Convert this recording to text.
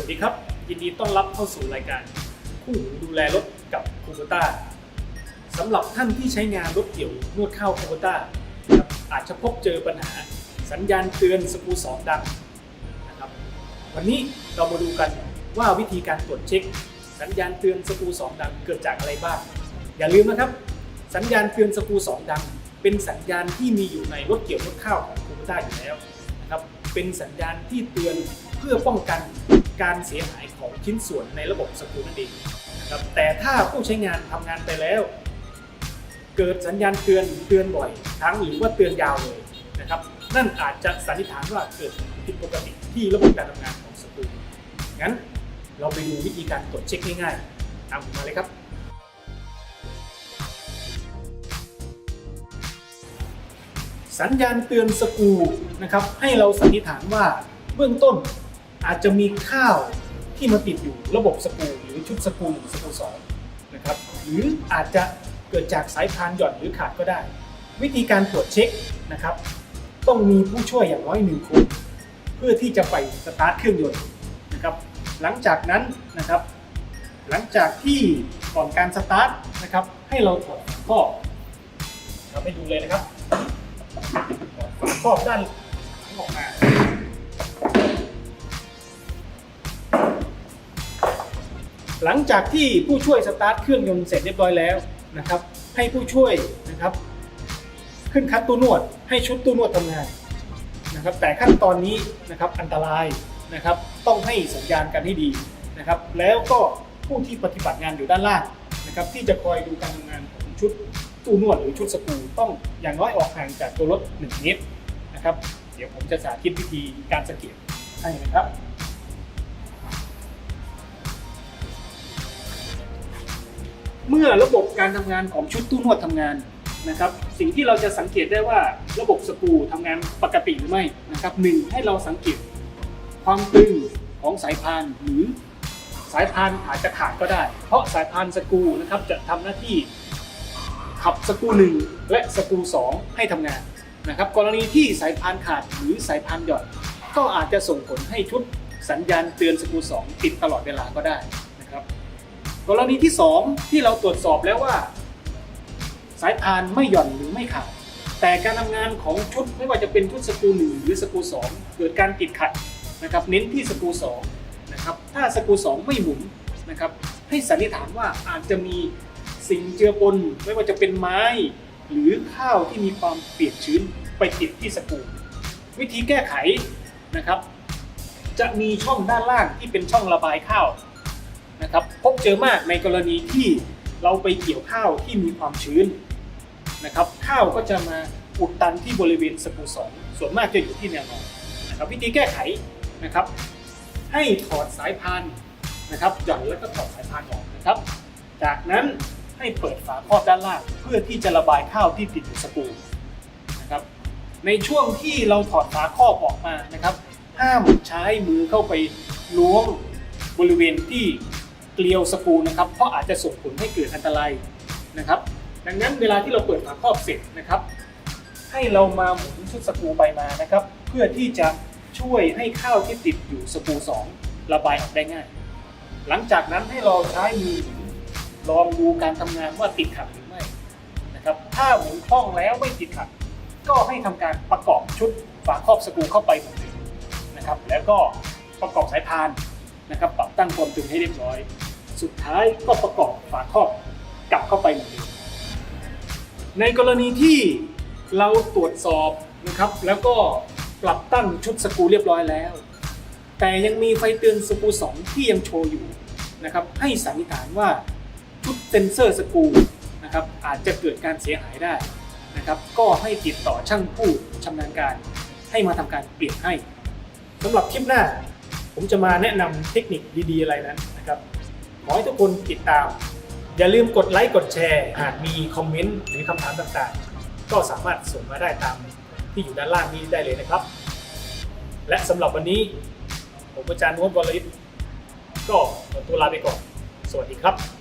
วัสดีครับ ยินดีต้อนรับเข้าสู่รายการคู่หูดูแลรถกับคูโบต้าสำหรับท่านที่ใช้งานรถเกี่ยวนวดข้าวคูโบต้านะอาจจะพบเจอปัญหาสัญญาณเตือนสกูสองดังนะครับวันนี้เรามาดูกันว่าวิธีการตรวจเช็ค สัญญาณเตือนสกูสองดังเกิดจากอะไรบ้าง อย่าลืมนะครับ สัญญาณเตือนสกูสองดัง เป็นสัญญาณที่มีอยู่ในรถเกี่ยวนวดข้าวของคูโบต้าอยู่แล้วนะครับเป็นสัญญาณที่เตือนเพื่อป้องกัน การเสียหายของชิ้นส่วนในระบบสกรูนั่นเองนะครับแต่ถ้าผู้ใช้งานทำงานไปแล้ว เกิดสัญญาณเตือนเตือนบ่อยครั้งหรือว่าเตือนยาวเลยนะครับนั่นอาจจะสันนิษฐานว่าเกิดผิดปกติที่ระบบการทำงานของสกรูงั้นเราไปดูวิธีการตรวจเช็คง่ายๆตามผมมาเลยครับ สัญญาณเตือนสกูนะครับให้เราสันนิษฐานว่าเบื้องต้น อาจจะมีข้าวที่มาติดอยู่ระบบสกูหรือชุดสกูหนึ่งสกูสองนะครับหรืออาจจะเกิดจากสายพานหย่อนหรือขาดก็ได้ วิธีการตรวจเช็คนะครับ ต้องมีผู้ช่วยอย่างน้อยหนึ่งคนเพื่อที่จะไปสตาร์ทเครื่องยนต์นะครับ หลังจากนั้นนะครับ หลังจากที่ก่อนการสตาร์ทนะครับ ให้เราถอดฝาครอบเราไปดูเลยนะครับฝาครอบด้านหลังออกมา หลังจากที่ผู้ช่วยสตาร์ทเครื่องยนต์เสร็จเรียบร้อยแล้วนะครับให้ผู้ช่วยนะครับขึ้นคัดตู้นวด ให้ชุดตู้นวดทำงานนะครับแต่ขั้นตอนนี้นะครับอันตรายนะครับต้องให้สัญญาณกันให้ดีนะครับแล้วก็ผู้ที่ปฏิบัติงานอยู่ด้านล่างนะครับที่จะคอยดูการทำงานของชุดตู้นวดหรือชุดสกูต้องอย่างน้อยออกห่างจากตัวรถ1เมตรนะครับเดี๋ยวผมจะสาธิตวิธีการสังเกตให้นะครับ เมื่อระบบการทำงานของชุดตู้นวดทำงานนะครับ สิ่งที่เราจะสังเกตได้ว่าระบบสกูทำงานปกติหรือไม่นะครับหนึ่งให้เราสังเกตความตึงของสายพานหรือสายพานอาจจะขาดก็ได้ เพราะสายพานสกูนะครับจะทำหน้าที่ขับสกูหนึ่งและสกูสองให้ทำงานนะครับ กรณีที่สายพานขาดหรือสายพานหย่อนก็อาจจะส่งผลให้ชุดสัญญาณเตือนสกูสองติดตลอดเวลาก็ได้ กรณีที่ 2 ที่เราตรวจสอบแล้วว่า สายพานไม่หย่อนหรือไม่ขาดแต่การทำงานของชุดไม่ว่าจะเป็นชุดสกูหนึ่งหรือสกูสองเกิดการติดขัดนะครับเน้นที่สกูสองนะครับถ้าสกูสองไม่หมุนนะครับให้สันนิษฐานว่าอาจจะมีสิ่งเจือปนไม่ว่าจะเป็นไม้ หรือข้าวที่มีความเปียกชื้นไปติดที่สกูวิธีแก้ไขนะครับ จะมีช่องด้านล่างที่เป็นช่องระบายข้าว นะครับพบเจอมากในกรณีที่เราไปเกี่ยวข้าวที่มีความชื้นนะครับข้าวก็จะมาอุดตันที่บริเวณสกูสองส่วนมากจะอยู่ที่แนวนอนนะครับวิธีแก้ไขนะครับ ให้ถอดสายพานนะครับหย่อนแล้วก็ถอดสายพานออกนะครับ จากนั้นให้เปิดฝาครอบด้านล่าง เพื่อที่จะระบายข้าวที่ติดอยู่สกูนะครับในช่วงที่เราถอดฝาครอบออกมานะครับ ห้ามใช้มือเข้าไปล้วงบริเวณที่ เกลียวสกูนะครับ เพราะอาจจะส่งผลให้เกิดอันตรายนะครับ ดังนั้นเวลาที่เราเปิดฝาครอบเสร็จนะครับ ให้เรามาหมุนชุดสกูไปมานะครับ เพื่อที่จะช่วยให้ข้าวที่ติดอยู่สกรูสองระบายออกได้ง่าย หลังจากนั้นให้เราใช้มือลองดูการทำงานว่าติดขัดหรือไม่นะครับ ถ้าหมุนคล่องแล้วไม่ติดขัด ก็ให้ทำการประกอบชุดฝาครอบสกูเข้าไปเหมือนเดิมนะครับ แล้วก็ประกอบสายพานนะครับ ปรับตั้งความตึงให้เรียบร้อย สุดท้ายก็ประกอบฝาครอบกลับเข้าไปเหมือนเดิมในกรณีที่เราตรวจสอบนะครับแล้วก็ปรับตั้งชุดสกูเรียบร้อยแล้ว แต่ยังมีไฟเตือนสกูสองที่ยังโชว์อยู่นะครับให้สันนิษฐานว่าชุดเซนเซอร์สกูนะครับอาจจะเกิดการเสียหายได้นะครับก็ให้ติดต่อช่างผู้ชำนาญการให้มาทำการเปลี่ยนให้สำหรับคลิปหน้า ผมจะมาแนะนำเทคนิคดีๆอะไรนั้น อให้ทุกคนติดตาม อย่าลืมกดไลค์กดแชร์ หากมีคอมเมนต์หรือคำถามต่างๆ ก็สามารถส่งมาได้ตามที่อยู่ด้านล่างนี้ได้เลยนะครับ และสำหรับวันนี้ ผมอาจารย์นวลวรลิศก็ขอตัวลาไปก่อน สวัสดีครับ